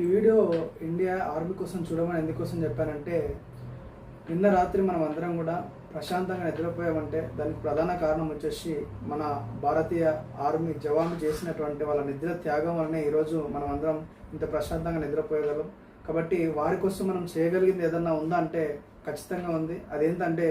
ఈ video India army కోసం చూడమని ఎందుకోసం చెప్పానంటే నిన్న రాత్రి మనం అందరం కూడా ప్రశాంతంగా నిద్రపోయామంటే దానికి ప్రధాన కారణం వచ్చేసి మన భారతీయ ఆర్మీ జవాన్లు చేసినటువంటి వాళ్ళ నిద్ర త్యాగం వల్లనే ఈరోజు మనం అందరం ఇంత ప్రశాంతంగా నిద్రపోయగలం. కాబట్టి వారి కోసం మనం చేయగలిగింది ఏదన్నా ఉందా అంటే ఖచ్చితంగా ఉంది. అదేంటంటే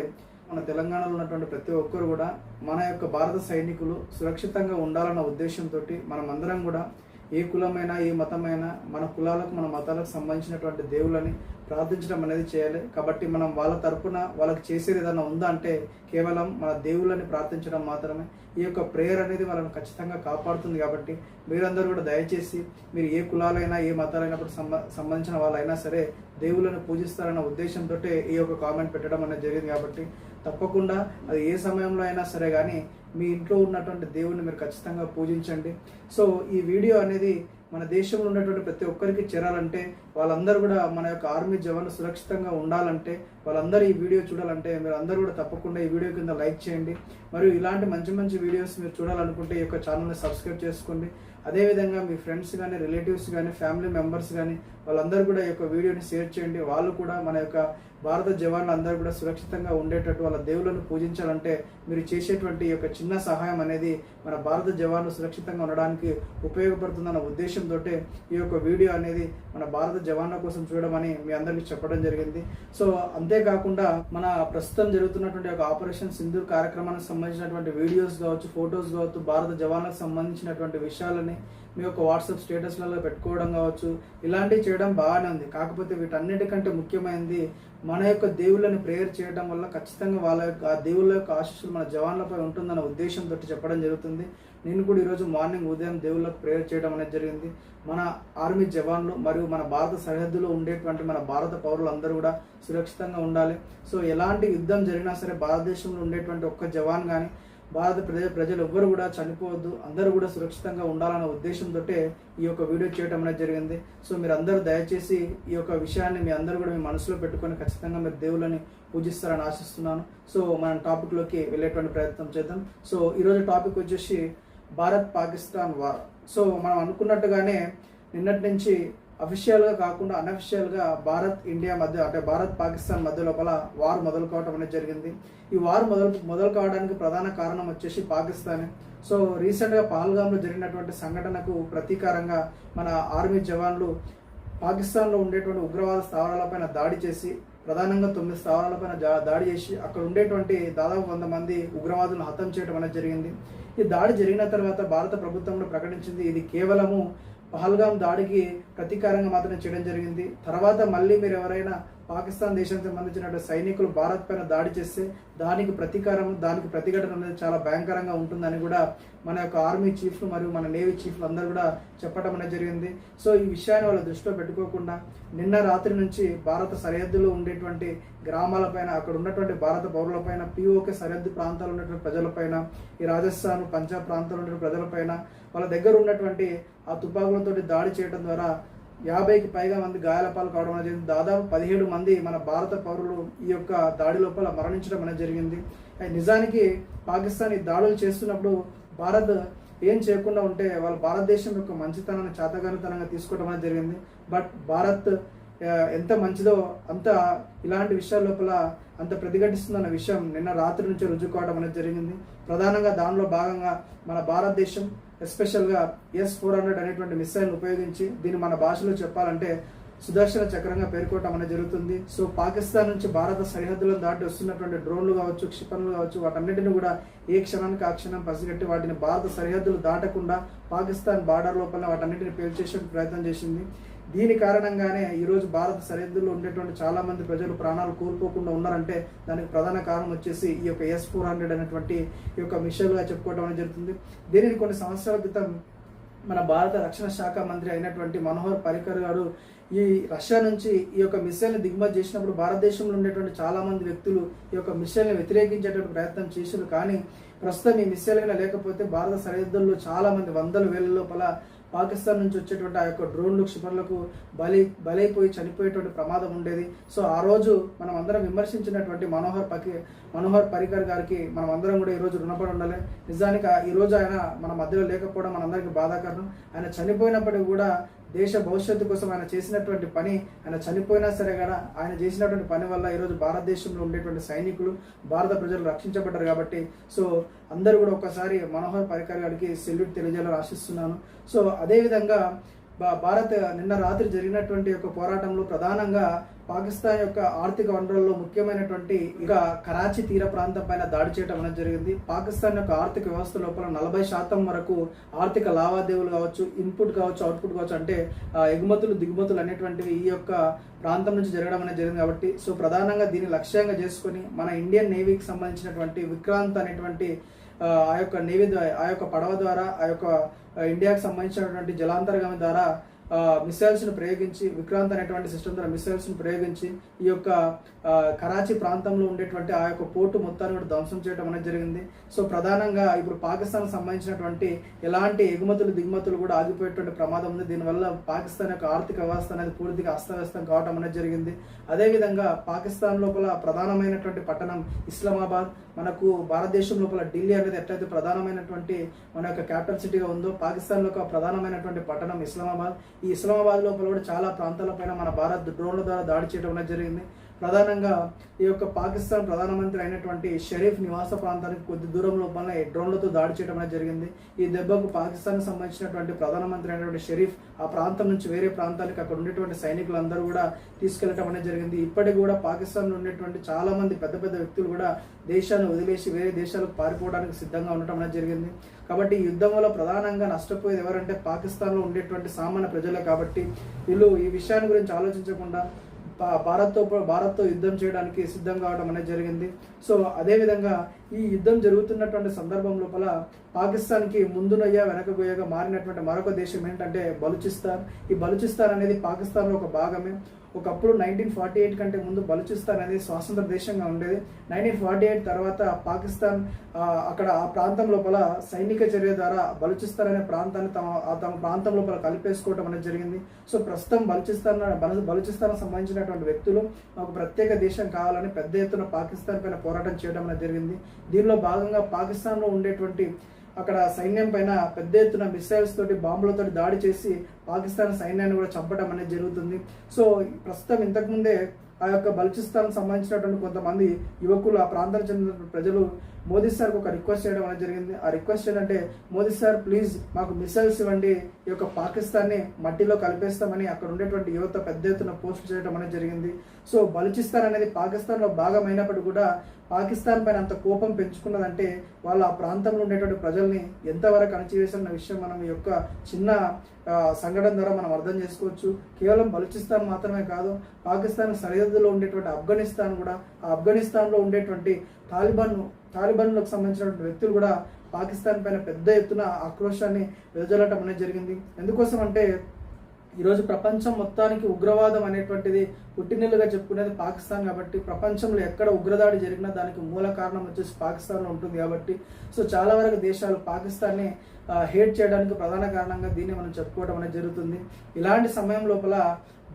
మన తెలంగాణలో ఉన్నటువంటి ప్రతి ఒక్కరు కూడా మన యొక్క భారత సైనికులు సురక్షితంగా ఉండాలన్న ఉద్దేశంతో మనం అందరం కూడా ఏ కులమైనా ఏ మతమైనా మన కులాలకు మన మతాలకు సంబంధించినటువంటి దేవుళ్ళని ప్రార్థించడం అనేది చేయాలి. కాబట్టి మనం వాళ్ళ తరపున వాళ్ళకి చేసేది ఏదైనా ఉందా అంటే కేవలం మన దేవుళ్ళని ప్రార్థించడం మాత్రమే. ఈ యొక్క ప్రేయర్ అనేది వాళ్ళని ఖచ్చితంగా కాపాడుతుంది కాబట్టి మీరందరూ కూడా దయచేసి మీరు ఏ కులాలైనా ఏ మతాలైనప్పుడు సంబంధించిన వాళ్ళైనా సరే దేవుళ్ళని పూజిస్తారన్న ఉద్దేశంతో ఈ యొక్క కామెంట్ పెట్టడం అనేది జరిగింది కాబట్టి తప్పకుండా అది ఏ సమయంలో అయినా సరే కానీ మీ ఇంట్లో ఉన్నటువంటి దేవుణ్ణి మీరు ఖచ్చితంగా పూజించండి. సో ఈ వీడియో అనేది మన దేశంలో ఉన్నటువంటి ప్రతి ఒక్కరికి చేరాలంటే వాళ్ళందరూ కూడా మన యొక్క ఆర్మీ జవాన్లు సురక్షితంగా ఉండాలంటే వాళ్ళందరూ ఈ వీడియో చూడాలంటే మీరు అందరూ కూడా తప్పకుండా ఈ వీడియో కింద లైక్ చేయండి. మరియు ఇలాంటి మంచి మంచి వీడియోస్ మీరు చూడాలనుకుంటే ఈ యొక్క ఛానల్ని సబ్స్క్రైబ్ చేసుకోండి. అదేవిధంగా మీ ఫ్రెండ్స్ కానీ రిలేటివ్స్ కానీ ఫ్యామిలీ మెంబర్స్ కానీ వాళ్ళందరూ కూడా ఈ యొక్క వీడియోని షేర్ చేయండి. వాళ్ళు కూడా మన యొక్క భారత జవాన్లు అందరూ కూడా సురక్షితంగా ఉండేటట్టు వాళ్ళ దేవుళ్ళను పూజించాలంటే మీరు చేసేటువంటి ఈ యొక్క చిన్న సహాయం అనేది మన భారత జవాన్లు సురక్షితంగా ఉండడానికి ఉపయోగపడుతుందన్న ఉద్దేశంతో ఈ యొక్క వీడియో అనేది మన భారత జవాన్ల కోసం చూడమని మీ అందరికీ చెప్పడం జరిగింది. సో అంతేకాకుండా మన ప్రస్తుతం జరుగుతున్నటువంటి ఒక ఆపరేషన్ సింధు కార్యక్రమానికి సంబంధించినటువంటి వీడియోస్ కావచ్చు ఫొటోస్ కావచ్చు భారత జవాన్లకు సంబంధించినటువంటి విషయాలని మీ యొక్క వాట్సాప్ స్టేటస్లలో పెట్టుకోవడం కావచ్చు ఇలాంటివి చేయడం బాగానే ఉంది. కాకపోతే వీటన్నిటికంటే ముఖ్యమైనది మన యొక్క దేవుళ్ళని ప్రేయర్ చేయడం వల్ల ఖచ్చితంగా వాళ్ళ యొక్క ఆ దేవుళ్ళ యొక్క ఆశీస్సులు మన జవాన్లపై ఉంటుందన్న ఉద్దేశంతో చెప్పడం జరుగుతుంది. నేను కూడా ఈరోజు మార్నింగ్ ఉదయం దేవుళ్ళకు ప్రేయర్ చేయడం అనేది జరిగింది. మన ఆర్మీ జవాన్లు మరియు మన భారత సరిహద్దులో ఉండేటువంటి మన భారత పౌరులు అందరూ కూడా సురక్షితంగా ఉండాలి. సో ఎలాంటి యుద్ధం జరిగినా సరే భారతదేశంలో ఉండేటువంటి ఒక్క జవాన్ కానీ భారత ప్రజ ప్రజలు ఎవ్వరు కూడా చనిపోవద్దు అందరూ కూడా సురక్షితంగా ఉండాలన్న ఉద్దేశంతో ఈ యొక్క వీడియో చేయడం అనేది జరిగింది. సో మీరు అందరూ దయచేసి ఈ యొక్క విషయాన్ని మీ అందరూ కూడా మీ మనసులో పెట్టుకొని ఖచ్చితంగా మీరు దేవుళ్ళని పూజిస్తారని ఆశిస్తున్నాను. సో మనం టాపిక్లోకి వెళ్ళేటువంటి ప్రయత్నం చేద్దాం. సో ఈరోజు టాపిక్ వచ్చేసి భారత్ పాకిస్తాన్ వార్. సో మనం అనుకున్నట్టుగానే నిన్నటి నుంచి అఫీషియల్గా కాకుండా అనఫిషియల్గా భారత్ ఇండియా మధ్య అంటే భారత్ పాకిస్తాన్ మధ్య లోపల వార్ మొదలు కావడం అనేది జరిగింది. ఈ వార్ మొదలు మొదలు కావడానికి ప్రధాన కారణం వచ్చేసి పాకిస్తాన్. సో రీసెంట్గా పహల్గామ్లో జరిగినటువంటి సంఘటనకు ప్రతీకారంగా మన ఆర్మీ జవాన్లు పాకిస్తాన్లో ఉండేటువంటి ఉగ్రవాద స్థావరాలపైన దాడి చేసి ప్రధానంగా తొమ్మిది స్థావరాలపైన దాడి చేసి అక్కడ ఉండేటువంటి దాదాపు వంద మంది ఉగ్రవాదులను హతం చేయడం అనేది జరిగింది. ఈ దాడి జరిగిన తర్వాత భారత ప్రభుత్వం కూడా ప్రకటించింది ఇది కేవలము పహల్గాం దాడికి ప్రతీకారంగా మాత్రమే చేయడం జరిగింది. తర్వాత మళ్ళీ మీరు ఎవరైనా పాకిస్తాన్ దేశానికి సంబంధించిన సైనికులు భారత్ పైన దాడి చేస్తే దానికి ప్రతీకారం దానికి ప్రతిఘటన అనేది చాలా భయంకరంగా ఉంటుందని కూడా మన యొక్క ఆర్మీ చీఫ్లు మరియు మన నేవీ చీఫ్లు అందరూ కూడా చెప్పడం అనేది జరిగింది. సో ఈ విషయాన్ని వాళ్ళు దృష్టిలో పెట్టుకోకుండా నిన్న రాత్రి నుంచి భారత సరిహద్దులో ఉండేటువంటి గ్రామాలపైన అక్కడ ఉన్నటువంటి భారత పౌరులపైన పిఓకే సరిహద్దు ప్రాంతాలు ఉన్నటువంటి ప్రజలపైన ఈ రాజస్థాన్ పంజాబ్ ప్రాంతాలు ఉన్నటువంటి ప్రజలపైన వాళ్ళ దగ్గర ఉన్నటువంటి ఆ తుపాకులతో దాడి చేయడం ద్వారా యాభైకి పైగా మంది గాయాల పాలు కావడం అనేది జరిగింది. దాదాపు పదిహేడు మంది మన భారత పౌరులు ఈ యొక్క దాడి లోపల మరణించడం అనేది జరిగింది. నిజానికి పాకిస్తాన్ ఈ దాడులు చేస్తున్నప్పుడు భారత్ ఏం చేయకుండా ఉంటే వాళ్ళ భారతదేశం యొక్క మంచితనాన్ని చేతగానితనంగా తీసుకోవడం అనేది జరిగింది. బట్ భారత్ ఎంత మంచిదో అంత ఇలాంటి విషయాల లోపల అంత ప్రతిఘటిస్తుందన్న విషయం నిన్న రాత్రి నుంచి రుజుకోవడం అనేది జరిగింది. ప్రధానంగా దానిలో భాగంగా మన భారతదేశం ఎస్పెషల్గా ఎస్ ఫోర్ హండ్రెడ్ అనేటువంటి మిసైల్ ఉపయోగించి దీన్ని మన భాషలో చెప్పాలంటే సుదర్శన చక్రంగా పేర్కోవటం అనేది జరుగుతుంది. సో పాకిస్తాన్ నుంచి భారత సరిహద్దులను దాటి వస్తున్నటువంటి డ్రోన్లు కావచ్చు క్షిపణులు కావచ్చు వాటన్నిటిని కూడా ఏ క్షణానికి ఆ క్షణం పసిగట్టి వాటిని భారత సరిహద్దులు దాటకుండా పాకిస్తాన్ బార్డర్ లోపల వాటన్నిటిని పేల్చేసే ప్రయత్నం చేసింది. దీని కారణంగానే ఈరోజు భారత సరిహద్దుల్లో ఉండేటువంటి చాలా మంది ప్రజలు ప్రాణాలు కోల్పోకుండా ఉన్నారంటే దానికి ప్రధాన కారణం వచ్చేసి ఈ యొక్క ఎస్ ఫోర్ హండ్రెడ్ అనేటువంటి ఈ యొక్క మిషన్గా చెప్పుకోవడం అనేది జరుగుతుంది. దీనిని కొన్ని సంవత్సరాల క్రితం మన భారత రక్షణ శాఖ మంత్రి అయినటువంటి మనోహర్ పరికర్ గారు ఈ రష్యా నుంచి ఈ యొక్క మిసైల్ని దిగుమతి చేసినప్పుడు భారతదేశంలో ఉండేటువంటి చాలా మంది వ్యక్తులు ఈ యొక్క మిసైల్ని వ్యతిరేకించేటువంటి ప్రయత్నం చేశారు. కానీ ప్రస్తుతం ఈ మిసైల్ లేకపోతే భారత సరిహద్దుల్లో చాలా మంది వందల వేల లోపల పాకిస్తాన్ నుంచి వచ్చేటువంటి ఆ యొక్క డ్రోన్లు క్షిపణులకు బలి బలైపోయి చనిపోయేటువంటి ప్రమాదం ఉండేది. సో ఆ రోజు మనం అందరం విమర్శించినటువంటి మనోహర్ పకి మనోహర్ పరికర్ గారికి మనం అందరం కూడా ఈ రోజు రుణపడి ఉండాలి. నిజానికి ఈ రోజు ఆయన మన మధ్యలో లేకపోవడం మనందరికీ బాధాకరం. ఆయన చనిపోయినప్పటికీ కూడా దేశ భవిష్యత్తు కోసం ఆయన చేసినటువంటి పని ఆయన చనిపోయినా సరే కూడా ఆయన చేసినటువంటి పని వల్ల ఈరోజు భారతదేశంలో ఉండేటువంటి సైనికులు భారత ప్రజలు రక్షించబడ్డారు కాబట్టి సో అందరూ కూడా ఒకసారి మనోహర్ పరికర్ గారికి సెల్యూట్ తెలియజేయాలని ఆశిస్తున్నాను. సో అదేవిధంగా భారత్ నిన్న రాత్రి జరిగినటువంటి యొక్క పోరాటంలో ప్రధానంగా పాకిస్తాన్ యొక్క ఆర్థిక వనరుల్లో ముఖ్యమైనటువంటి ఇక కరాచీ తీర ప్రాంతం పైన దాడి చేయడం అనేది జరిగింది. పాకిస్తాన్ యొక్క ఆర్థిక వ్యవస్థ లోపల నలభై శాతం వరకు ఆర్థిక లావాదేవీలు కావచ్చు ఇన్పుట్ కావచ్చు అవుట్పుట్ కావచ్చు అంటే ఎగుమతులు దిగుమతులు అనేటువంటివి ఈ యొక్క ప్రాంతం నుంచి జరగడం అనేది జరిగింది కాబట్టి సో ప్రధానంగా దీన్ని లక్ష్యంగా చేసుకొని మన ఇండియన్ నేవీకి సంబంధించినటువంటి విక్రాంత్ అనేటువంటి ఆ యొక్క నేవీ ఆ యొక్క పడవ ద్వారా ఆ యొక్క ఇండియాకు ఇండియాకి సంబంధించినటువంటి జలాంతర్గామి ద్వారా మిసైల్స్ను ప్రయోగించి విక్రాంత్ అనేటువంటి సిస్టమ్ ద్వారా మిసైల్స్ను ప్రయోగించి ఈ యొక్క కరాచీ ప్రాంతంలో ఉండేటువంటి ఆ యొక్క పోర్టు మొత్తాన్ని కూడా ధ్వంసం చేయడం అనేది జరిగింది. సో ప్రధానంగా ఇప్పుడు పాకిస్తాన్ సంబంధించినటువంటి ఎలాంటి ఎగుమతులు దిగుమతులు కూడా ఆగిపోయేటువంటి ప్రమాదం ఉంది. దీనివల్ల పాకిస్తాన్ యొక్క ఆర్థిక వ్యవస్థ అనేది పూర్తిగా అస్తవ్యస్తం కావడం అనేది జరిగింది. అదేవిధంగా పాకిస్తాన్ లోపల ప్రధానమైనటువంటి పట్టణం ఇస్లామాబాద్. మనకు భారతదేశం లోపల ఢిల్లీ అనేది ఎట్లయితే ప్రధానమైనటువంటి మన యొక్క క్యాపిటల్ సిటీగా ఉందో పాకిస్తాన్లో ప్రధానమైనటువంటి పట్టణం ఇస్లామాబాద్. ఈ ఇస్లామాబాద్ లోపల కూడా చాలా ప్రాంతాలపైన మన భారత్ డ్రోన్ల ద్వారా దాడి చేయడం అనేది జరిగింది. ప్రధానంగా ఈ యొక్క పాకిస్తాన్ ప్రధానమంత్రి అయినటువంటి షరీఫ్ నివాస ప్రాంతానికి కొద్ది దూరం లోపల డ్రోన్లతో దాడి చేయడం అనేది జరిగింది. ఈ దెబ్బకు పాకిస్తాన్ సంబంధించినటువంటి ప్రధానమంత్రి అయినటువంటి షరీఫ్ ఆ ప్రాంతం నుంచి వేరే ప్రాంతానికి అక్కడ ఉండేటువంటి సైనికులందరూ కూడా తీసుకెళ్ళడం అనేది జరిగింది. ఇప్పటికి కూడా పాకిస్తాన్లో ఉండేటువంటి చాలా మంది పెద్ద పెద్ద వ్యక్తులు కూడా దేశాన్ని వదిలేసి వేరే దేశాలకు పారిపోవడానికి సిద్ధంగా ఉండటం అనేది జరిగింది. కాబట్టి ఈ యుద్ధం వల్ల ప్రధానంగా నష్టపోయేది ఎవరంటే పాకిస్తాన్లో ఉండేటువంటి సామాన్య ప్రజలే కాబట్టి వీళ్ళు ఈ విషయాన్ని గురించి ఆలోచించకుండా భారత్తో భారత్తో యుద్ధం చేయడానికి సిద్ధం కావడం అనేది జరిగింది. సో అదేవిధంగా ఈ యుద్ధం జరుగుతున్నటువంటి సందర్భం లోపల పాకిస్తాన్కి ముందునయ్యా వెనకబోయగా మారినటువంటి మరొక దేశం ఏంటంటే బలుచిస్తాన్. ఈ బలుచిస్తాన్ అనేది పాకిస్తాన్లో ఒక భాగమే. ఒకప్పుడు నైన్టీన్ ఫార్టీ ఎయిట్ కంటే ముందు బలుచిస్తాన్ అనేది స్వాతంత్ర దేశంగా ఉండేది. నైన్టీన్ ఫార్టీ ఎయిట్ తర్వాత పాకిస్తాన్ అక్కడ ఆ ప్రాంతం లోపల సైనిక చర్య ద్వారా బలుచిస్తాన్ అనే ప్రాంతాన్ని తమ ఆ తమ ప్రాంతం లోపల కలిపేసుకోవడం అనేది జరిగింది. సో ప్రస్తుతం బలుచిస్తాన్ బల సంబంధించినటువంటి వ్యక్తులు మాకు ప్రత్యేక దేశం కావాలని పెద్ద ఎత్తున పాకిస్తాన్ పైన పోరాటం చేయడం అనేది జరిగింది. దీనిలో భాగంగా పాకిస్తాన్లో ఉండేటువంటి అక్కడ సైన్యం పైన పెద్ద ఎత్తున మిసైల్స్ తోటి బాంబులతో దాడి చేసి పాకిస్తాన్ సైన్యాన్ని కూడా చంపడం అనేది జరుగుతుంది. సో ప్రస్తుతం ఇంతకుముందే ఆ యొక్క బలుచిస్తాన్ సంబంధించినటువంటి కొంతమంది యువకులు ఆ ప్రాంతానికి చెందిన ప్రజలు మోదీ సార్కి ఒక రిక్వెస్ట్ చేయడం అనేది జరిగింది. ఆ రిక్వెస్ట్ ఏంటంటే మోదీ సార్ ప్లీజ్ మాకు మిసైల్స్ ఇవ్వండి. ఈ యొక్క పాకిస్తాన్ని మట్టిలో కలిపేస్తామని అక్కడ ఉండేటువంటి యువత పెద్ద ఎత్తున పోస్ట్ చేయడం అనేది జరిగింది. సో బలుచిస్తాన్ అనేది పాకిస్తాన్లో భాగమైనప్పటికీ కూడా పాకిస్తాన్ పైన అంత కోపం పెంచుకున్నదంటే వాళ్ళు ఆ ప్రాంతంలో ఉండేటువంటి ప్రజల్ని ఎంతవరకు అణచివేసిన విషయం మనం ఈ యొక్క చిన్న సంఘటన ద్వారా మనం అర్థం చేసుకోవచ్చు. కేవలం బలుచిస్తాన్ మాత్రమే కాదు పాకిస్తాన్ సరిహద్దులో ఉండేటువంటి ఆఫ్ఘనిస్తాన్ కూడా ఆ ఆఫ్ఘనిస్తాన్లో ఉండేటువంటి తాలిబాన్ తాలిబాన్లకు సంబంధించినటువంటి వ్యక్తులు కూడా పాకిస్తాన్ పైన పెద్ద ఎత్తున ఆక్రోశాన్ని వెదజల్లటం అనేది జరిగింది. ఎందుకోసం అంటే ఈరోజు ప్రపంచం మొత్తానికి ఉగ్రవాదం అనేటువంటిది పుట్టినెల్లుగా చెప్పుకునేది పాకిస్తాన్ కాబట్టి ప్రపంచంలో ఎక్కడ ఉగ్రదాడి జరిగినా దానికి మూల కారణం వచ్చేసి పాకిస్తాన్లో ఉంటుంది కాబట్టి సో చాలా వరకు దేశాలు పాకిస్తాన్ని హేట్ చేయడానికి ప్రధాన కారణంగా దీన్ని మనం చెప్పుకోవడం అనేది జరుగుతుంది. ఇలాంటి సమయం లోపల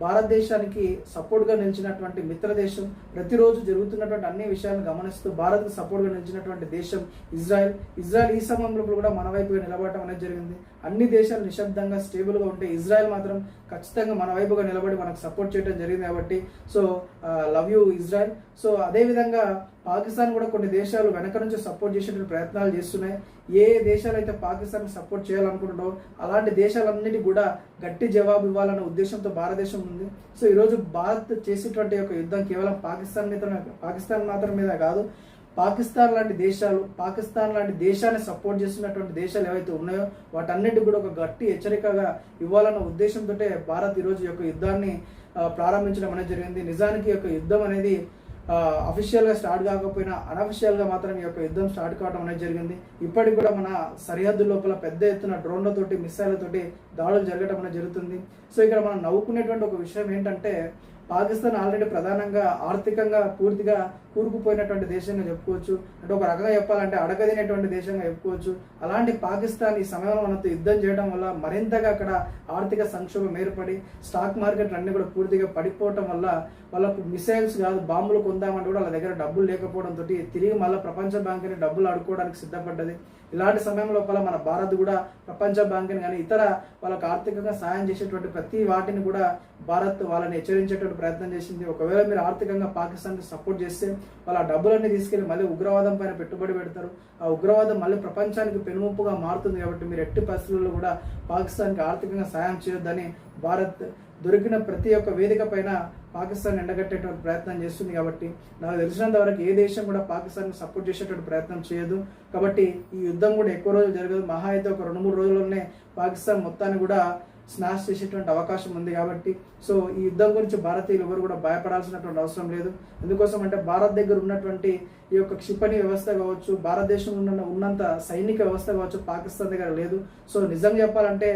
భారతదేశానికి సపోర్ట్గా నిలిచినటువంటి మిత్రదేశం ప్రతిరోజు జరుగుతున్నటువంటి అన్ని విషయాలను గమనిస్తూ భారత్కు సపోర్ట్గా నిలిచినటువంటి దేశం ఇజ్రాయెల్. ఇజ్రాయెల్ ఈ సమయంలో కూడా మన వైపుగా నిలబడటం అనేది జరిగింది. అన్ని దేశాలు నిశ్శబ్దంగా స్టేబుల్గా ఉంటే ఇజ్రాయెల్ మాత్రం ఖచ్చితంగా మన వైపుగా నిలబడి మనకు సపోర్ట్ చేయడం జరిగింది కాబట్టి so love you Israel. So అదేవిధంగా పాకిస్తాన్ కూడా కొన్ని దేశాలు వెనక నుంచి సపోర్ట్ చేసేటువంటి ప్రయత్నాలు చేస్తున్నాయి. ఏ దేశాలు అయితే పాకిస్తాన్ సపోర్ట్ చేయాలనుకుంటుందో అలాంటి దేశాలన్నిటి కూడా గట్టి జవాబు ఇవ్వాలనే ఉద్దేశంతో భారతదేశం ఉంది. సో ఈరోజు భారత్ చేసేటువంటి యొక్క యుద్ధం కేవలం పాకిస్తాన్ మీద పాకిస్తాన్ మాత్రం మీద కాదు. పాకిస్తాన్ లాంటి దేశాలు పాకిస్తాన్ లాంటి దేశాన్ని సపోర్ట్ చేస్తున్నటువంటి దేశాలు ఏవైతే ఉన్నాయో వాటన్నిటి కూడా ఒక గట్టి హెచ్చరికగా ఇవ్వాలన్న ఉద్దేశంతో భారత్ ఈరోజు యొక్క యుద్ధాన్ని ప్రారంభించడం అనేది జరిగింది. నిజానికి యొక్క యుద్ధం అనేది అఫీషియల్గా స్టార్ట్ కాకపోయినా అనఫిషియల్గా మాత్రం ఈ యొక్క యుద్ధం స్టార్ట్ కావడం అనేది జరిగింది. ఇప్పటికి కూడా మన సరిహద్దు లోపల పెద్ద ఎత్తున డ్రోన్లతోటి మిస్సైళ్ళతోటి దాడులు జరగడం అనేది జరుగుతుంది. సో ఇక్కడ మనం నవ్వుకునేటువంటి ఒక విషయం ఏంటంటే పాకిస్తాన్ ఆల్రెడీ ప్రధానంగా ఆర్థికంగా పూర్తిగా కూరుకుపోయినటువంటి దేశంగా చెప్పుకోవచ్చు. అంటే ఒక రకంగా చెప్పాలంటే అడగదినటువంటి దేశంగా చెప్పుకోవచ్చు. అలాంటి పాకిస్తాన్ ఈ సమయంలో మనతో యుద్ధం చేయడం వల్ల మరింతగా అక్కడ ఆర్థిక సంక్షోభం ఏర్పడి స్టాక్ మార్కెట్ అన్ని కూడా పూర్తిగా పడిపోవటం వల్ల వాళ్ళకు మిసైల్స్ కాదు బాంబులు కొందామంటే కూడా వాళ్ళ దగ్గర డబ్బులు లేకపోవడంతో తిరిగి మళ్ళీ ప్రపంచ బ్యాంకుని డబ్బులు ఆడుకోవడానికి సిద్ధపడ్డది. ఇలాంటి సమయం లోపల మన భారత్ కూడా ప్రపంచ బ్యాంకుని కానీ ఇతర వాళ్ళకు ఆర్థికంగా సాయం చేసేటువంటి ప్రతి వాటిని కూడా భారత్ వాళ్ళని హెచ్చరించేటువంటి ప్రయత్నం చేసింది. ఒకవేళ మీరు ఆర్థికంగా పాకిస్తాన్కి సపోర్ట్ చేస్తే వాళ్ళ డబ్బులన్నీ తీసుకెళ్ళి మళ్ళీ ఉగ్రవాదం పైన పెట్టుబడి పెడతారు. ఆ ఉగ్రవాదం మళ్ళీ ప్రపంచానికి పెనుముప్పుగా మారుతుంది కాబట్టి మీరు ఎట్టి పరిస్థితుల్లో కూడా పాకిస్తాన్కి ఆర్థికంగా సాయం చేయొద్దని భారత్ దొరికిన ప్రతి ఒక్క వేదిక పైన పాకిస్తాన్ ఎండగట్టేటువంటి ప్రయత్నం చేస్తుంది కాబట్టి నాకు తెలిసినంత వరకు ఏ దేశం కూడా పాకిస్తాన్ సపోర్ట్ చేసేటువంటి ప్రయత్నం చేయదు. కాబట్టి ఈ యుద్ధం కూడా ఎక్కువ రోజులు జరగదు. మహా అయితే ఒక రెండు మూడు రోజుల్లోనే పాకిస్తాన్ మొత్తాన్ని కూడా స్నాష్ చేసేటువంటి అవకాశం ఉంది కాబట్టి సో ఈ యుద్ధం గురించి భారతీయులు ఎవరు కూడా భయపడాల్సినటువంటి అవసరం లేదు. ఎందుకోసం అంటే భారత్ దగ్గర ఉన్నటువంటి ఈ యొక్క క్షిపణి వ్యవస్థ కావచ్చు భారతదేశంలో ఉన్న ఉన్నంత సైనిక వ్యవస్థ కావచ్చు పాకిస్తాన్ దగ్గర లేదు. సో నిజం చెప్పాలంటే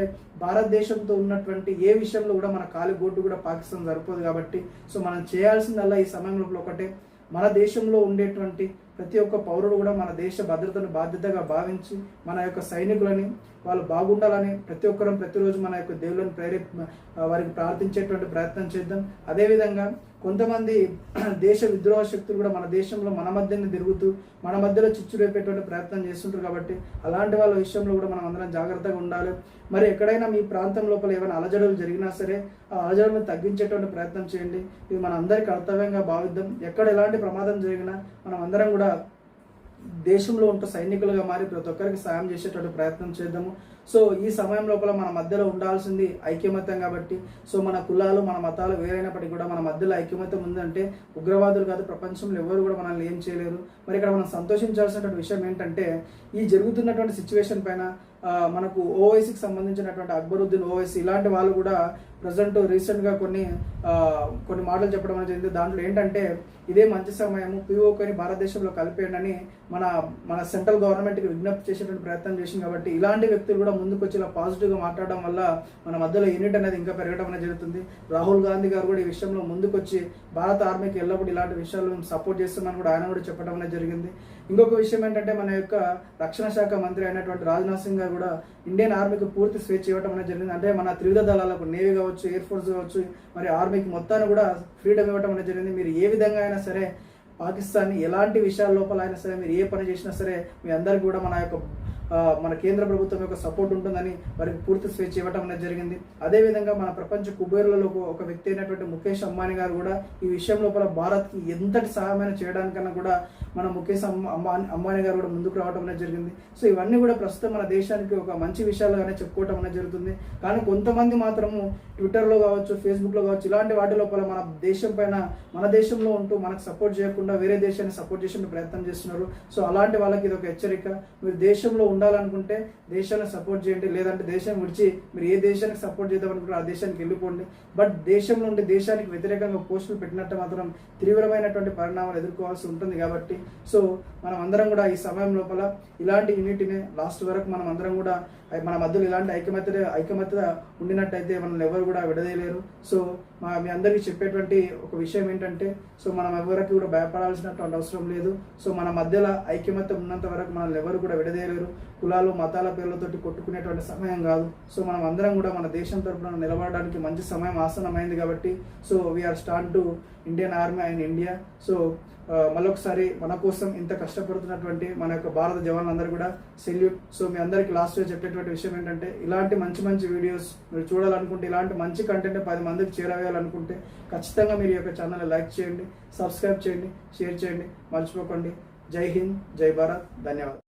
భారతదేశంతో ఉన్నటువంటి ఏ విషయంలో కూడా మన కాలి గోడ్డు కూడా పాకిస్తాన్ సరిపోదు కాబట్టి సో మనం చేయాల్సిందల్లా ఈ సమయంలో ఒకటే. మన దేశంలో ఉండేటువంటి ప్రతి ఒక్క పౌరుడు కూడా మన దేశ భద్రతను బాధ్యతగా భావించి మన యొక్క సైనికులని వాళ్ళు బాగుండాలని ప్రతి ఒక్కరం ప్రతిరోజు మన యొక్క దేవులను ప్రేరేప వారికి ప్రార్థించేటువంటి ప్రయత్నం చేద్దాం. అదేవిధంగా కొంతమంది దేశ విద్రోహ శక్తులు కూడా మన దేశంలో మన మధ్యనే తిరుగుతూ మన మధ్యలో చిచ్చు రేపేటువంటి ప్రయత్నం చేస్తుంటారు కాబట్టి అలాంటి వాళ్ళ విషయంలో కూడా మనం అందరం జాగ్రత్తగా ఉండాలి. మరి ఎక్కడైనా మీ ప్రాంతం లోపల ఏమైనా అలజడులు జరిగినా సరే ఆ అలజడులను తగ్గించేటువంటి ప్రయత్నం చేయండి. ఇది మన అందరి కర్తవ్యంగా భావిద్దాం. ఎక్కడ ఎలాంటి ప్రమాదం జరిగినా మనం అందరం కూడా దేశంలో ఉంటూ సైనికులుగా మారి ప్రతి ఒక్కరికి సాయం చేసేటట్టు ప్రయత్నం చేద్దాము. సో ఈ సమయం లోపల మన మధ్యలో ఉండాల్సింది ఐక్యమత్యం కాబట్టి. సో మన కులాలు మన మతాలు వేరైనప్పటికీ కూడా మన మధ్యలో ఐక్యమత్యం ఉందంటే ఉగ్రవాదులు కాదు ప్రపంచంలో ఎవరు కూడా మనల్ని ఏం చేయలేరు. మరి ఇక్కడ మనం సంతోషించాల్సినటువంటి విషయం ఏంటంటే ఈ జరుగుతున్నటువంటి సిచ్యువేషన్ పైన మనకు ఓవైసీకి సంబంధించినటువంటి అక్బరుద్దీన్ ఓవైసీ ఇలాంటి వాళ్ళు కూడా ప్రజెంట్ రీసెంట్గా కొన్ని కొన్ని మాటలు చెప్పడం అనేది జరిగింది. దాంట్లో ఏంటంటే ఇదే మంచి సమయము పిఓకని భారతదేశంలో కలిపేయండి మన మన సెంట్రల్ గవర్నమెంట్కి విజ్ఞప్తి చేసేటువంటి ప్రయత్నం చేసింది కాబట్టి ఇలాంటి వ్యక్తులు కూడా ముందుకు వచ్చి ఇలా పాజిటివ్గా మాట్లాడడం వల్ల మన మధ్యలో యూనిట్ అనేది ఇంకా పెరగడం అనేది జరుగుతుంది. రాహుల్ గాంధీ గారు కూడా ఈ విషయంలో ముందుకు వచ్చి భారత ఆర్మీకి ఎల్లప్పుడు ఇలాంటి విషయాలు సపోర్ట్ చేస్తామని కూడా ఆయన కూడా చెప్పడం అనేది జరిగింది. ఇంకొక విషయం ఏంటంటే మన యొక్క రక్షణ శాఖ మంత్రి అయినటువంటి రాజ్నాథ్ సింగ్ గారు కూడా ఇండియన్ ఆర్మీకి పూర్తి స్వేచ్ఛ ఇవ్వడం అనేది జరిగింది. అంటే మన త్రివిధ దళాలకు నేవీ కావచ్చు ఎయిర్ ఫోర్స్ కావచ్చు మరి ఆర్మీకి మొత్తాన్ని కూడా ఫ్రీడమ్ ఇవ్వడం అనేది జరిగింది. మీరు ఏ విధంగా అయినా సరే పాకిస్తాన్ ఎలాంటి విషయాల లోపల అయినా సరే మీరు ఏ పని చేసినా సరే మీ అందరికి కూడా మన యొక్క మన కేంద్ర ప్రభుత్వం యొక్క సపోర్ట్ ఉంటుందని వారికి పూర్తి స్వేచ్ఛ ఇవ్వటం అనేది జరిగింది. అదేవిధంగా మన ప్రపంచ కుబేరులలో ఒక వ్యక్తి అయినటువంటి ముఖేష్ అంబానీ గారు కూడా ఈ విషయం లోపల భారత్కి ఎంతటి సహాయమైన చేయడానికన్నా కూడా మన ముఖేష్ అంబానీ అంబానీ గారు కూడా ముందుకు రావడం అనేది జరిగింది. సో ఇవన్నీ కూడా ప్రస్తుతం మన దేశానికి ఒక మంచి విషయాలుగానే చెప్పుకోవటం అనేది జరుగుతుంది. కానీ కొంతమంది మాత్రము ట్విట్టర్లో కావచ్చు ఫేస్బుక్లో కావచ్చు ఇలాంటి వాటి లోపల మన దేశం పైన మన దేశంలో ఉంటూ మనకు సపోర్ట్ చేయకుండా వేరే దేశాన్ని సపోర్ట్ చేసే ప్రయత్నం చేస్తున్నారు. సో అలాంటి వాళ్ళకి ఇది ఒక హెచ్చరిక. మీరు దేశంలో ఉండాలనుకుంటే దేశాన్ని సపోర్ట్ చేయండి. లేదంటే దేశం విడిచి మీరు ఏ దేశానికి సపోర్ట్ చేద్దాం అనుకుంటే ఆ దేశానికి వెళ్ళిపోండి. బట్ దేశంలో నుండి దేశానికి వ్యతిరేకంగా పోస్టులు పెట్టినట్టు మాత్రం తీవ్రమైనటువంటి పరిణామాలు ఎదుర్కోవాల్సి ఉంటుంది కాబట్టి. సో మనం అందరం కూడా ఈ సమయం లోపల ఇలాంటి యూనిటీని లాస్ట్ వరకు మనం అందరం కూడా మన మధ్యలో ఇలాంటి ఐకమత్య ఐకమత్య ఉండినట్టయితే మనల్ని ఎవరు కూడా విడదీయలేరు. సో మా మీ అందరికీ చెప్పేటువంటి ఒక విషయం ఏంటంటే సో మనం ఎవరికి కూడా భయపడాల్సినటువంటి అవసరం లేదు. సో మన మధ్యలో ఐక్యమత్యం ఉన్నంత వరకు మనల్ని ఎవరు కూడా విడదీయలేరు. కులాలు మతాల పేర్లతోటి కొట్టుకునేటువంటి సమయం కాదు. సో మనం అందరం కూడా మన దేశం తరఫున నిలబడడానికి మంచి సమయం ఆసనమైంది కాబట్టి so we are start to Indian army and India so మళ్ళొకసారి మన కోసం ఇంత కష్టపడుతున్నటువంటి మన యొక్క భారత జవాన్లందరూ కూడా సెల్యూట్. సో మీ అందరికి లాస్ట్ చెప్పేటువంటి విషయం ఏంటంటే ఇలాంటి మంచి మంచి వీడియోస్ మీరు చూడాలనుకుంటే ఇలాంటి మంచి కంటెంట్ పది మందికి చేరవేయాలనుకుంటే ఖచ్చితంగా మీరు యొక్క ఛానల్ లైక్ చేయండి సబ్స్క్రైబ్ చేయండి షేర్ చేయండి. మర్చిపోకండి. జై హింద్ జై భారత్. ధన్యవాదాలు.